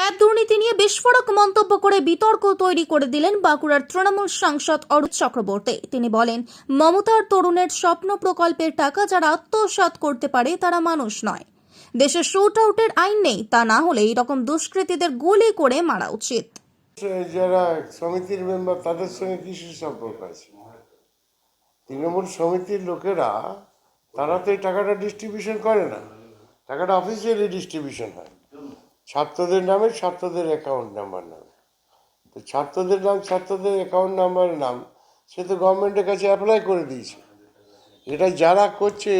Cab দুর্নীতি নিয়ে বিস্ফোরক মন্তব্য করে বিতর্ক তৈরি করে দিলেন বাঁকুড়ার তৃণমূল সাংসদ অরূপ চক্রবর্তী। তিনি বলেন, মমতার তরুণের স্বপ্ন প্রকল্পের টাকা যারা আত্মসাৎ করতে পারে, তারা মানুষ নয়। দেশে শুট আউটের আইন নেই, তা না হলে এরকম দুষ্কৃতীদের গুলি করে মারা উচিত। যারা সমিতির মেম্বার, তাদের সঙ্গে কিসের সম্পর্ক আছে? তৃণমূল সমিতির লোকেরা, তারা তো এই টাকাটা ডিস্ট্রিবিউশন করে না। টাকাটা অফিসিয়ালি ডিস্ট্রিবিউশন হয়। ছাত্রদের নামে ছাত্রদের অ্যাকাউন্ট নাম্বার নামে। তো ছাত্রদের নাম, ছাত্রদের অ্যাকাউন্ট নাম্বার নাম, সে তো গভর্নমেন্টের কাছে অ্যাপ্লাই করে দিয়েছে। এটা যারা করছে,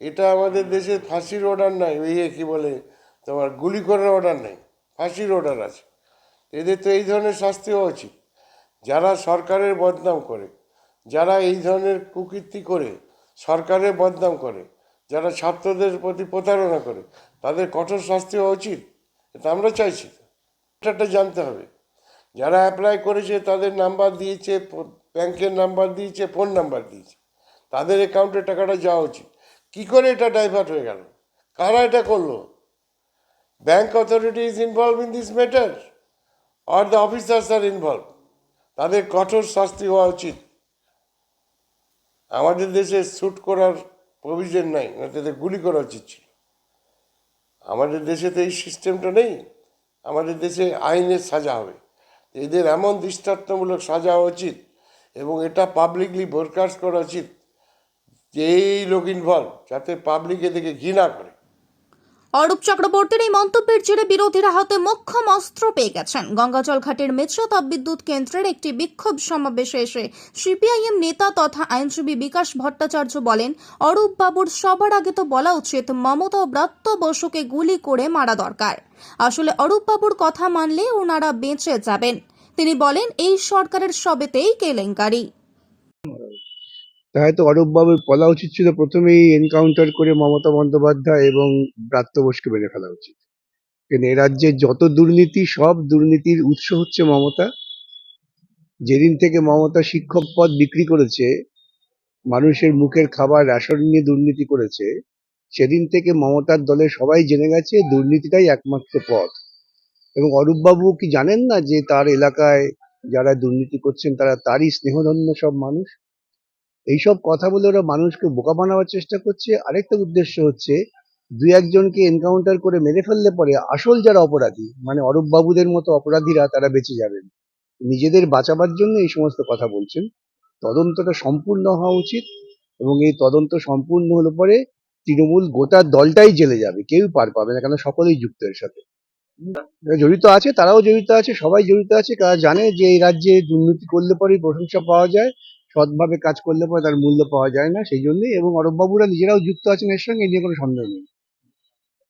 এটা আমাদের দেশে ফাঁসির অর্ডার নাই, ওই কি বলে, তোমার গুলি করার অর্ডার নেই, ফাঁসির অর্ডার আছে। এদের তো এই ধরনের শাস্তি হওয়া উচিত। যারা সরকারের বদনাম করে, যারা এই ধরনের কুকীর্তি করে, সরকারের বদনাম করে, যারা ছাত্রদের প্রতি প্রতারণা করে, তাদের কঠোর শাস্তি হওয়া উচিত। এটা আমরা চাইছি। এটা জানতে হবে। যারা অ্যাপ্লাই করেছে, তাদের নাম্বার দিয়েছে ব্যাংকের নাম্বার দিয়েছে ফোন নাম্বার দিয়েছে। তাদের অ্যাকাউন্টে টাকাটা যাওয়া উচিত। কী করে এটা ডাইভার্ট হয়ে গেল? কারা এটা করল? Bank authority is involve in this matter or the officers R involve তাদের কঠোর শাস্তি হওয়া উচিত। আমাদের দেশে শ্যুট করার প্রভিজন নাই। তাদের গুলি করা উচিত ছিল। আমাদের দেশে তো এই সিস্টেমটা নেই। আমাদের দেশে আইনের সাজা হবে। এদের এমন দৃষ্টান্তমূলক সাজা উচিত এবং এটা পাবলিকলি বোরকাস্ট করা উচিত যে এই লোক ইনভলভ যাতে পাবলিক এদেরকে ঘৃণা করে। অরূপ চক্রবর্তীর এই মন্তব্যের জেরে বিরোধীরা হাতে মোক্ষম অস্ত্র পেয়ে গেছেন। গঙ্গাজল ঘাটের মেট্রো তাপবিদ্যুৎ কেন্দ্রের একটি বিক্ষোভ সমাবেশে এসে সিপিআইএম নেতা তথা আইনজীবী বিকাশ ভট্টাচার্য বলেন অরূপ বাবুর সবার আগে তো বলা উচিত, মমতা ব্রাত্য বসুকে গুলি করে মারা দরকার। আসলে অরূপ বাবুর কথা মানলে ওনারা বেঁচে যাবেন। তিনি বলেন, এই সরকারের সবেতেই কেলেঙ্কারি। হয়তো অরূপ বাবুর বলা উচিত ছিল প্রথমেই এনকাউন্টার করে মমতা বন্দ্যোপাধ্যায় এবং ব্রাত্য বোসকে মেরে ফেলা উচিত। কিন্তু এ রাজ্যে যত দুর্নীতি, সব দুর্নীতির উৎস হচ্ছে মমতা। যেদিন থেকে মমতা শিক্ষক পদ বিক্রি করেছে, মানুষের মুখের খাবার, রেশন নিয়ে দুর্নীতি করেছে, সেদিন থেকে মমতার দলের সবাই জেনে গেছে দুর্নীতিটাই একমাত্র পথ। এবং অরূপ বাবু কি জানেন না যে তার এলাকায় যারা দুর্নীতি করছেন, তারা তারই স্নেহধন্য সব মানুষ? এইসব কথা বলে ওরা মানুষকে বোকা বানাবার চেষ্টা করছে। আরেকটা উদ্দেশ্য হচ্ছে, দুই একজনকে এনকাউন্টার করে মেরে ফেললে পরে আসল যারা অপরাধী মানে অরূপ বাবুদের মতো অপরাধীরা তারা বেঁচে যাবেন। নিজেদের বাঁচাবার জন্য এই সমস্ত কথা বলছেন। তদন্তটা সম্পূর্ণ হওয়া উচিত এবং এই তদন্ত সম্পূর্ণ হলে পরে তৃণমূল গোটা দলটাই জেলে যাবে, কেউ পার পাবে না কেন সকলেই যুক্ত এর সাথে। জড়িত আছে তারাও জড়িত আছে, সবাই জড়িত আছে, তারা জানে যে এই রাজ্যে দুর্নীতি করলে পরেই প্রশংসা পাওয়া যায়। সৎভাবে কাজ করলে পরে তার মূল্য পাওয়া যায় না সেই জন্যই এবং অরূপবাবুরা নিজেরাও যুক্ত আছেন, এর সঙ্গে এ নিয়ে কোনো সন্দেহ নেই।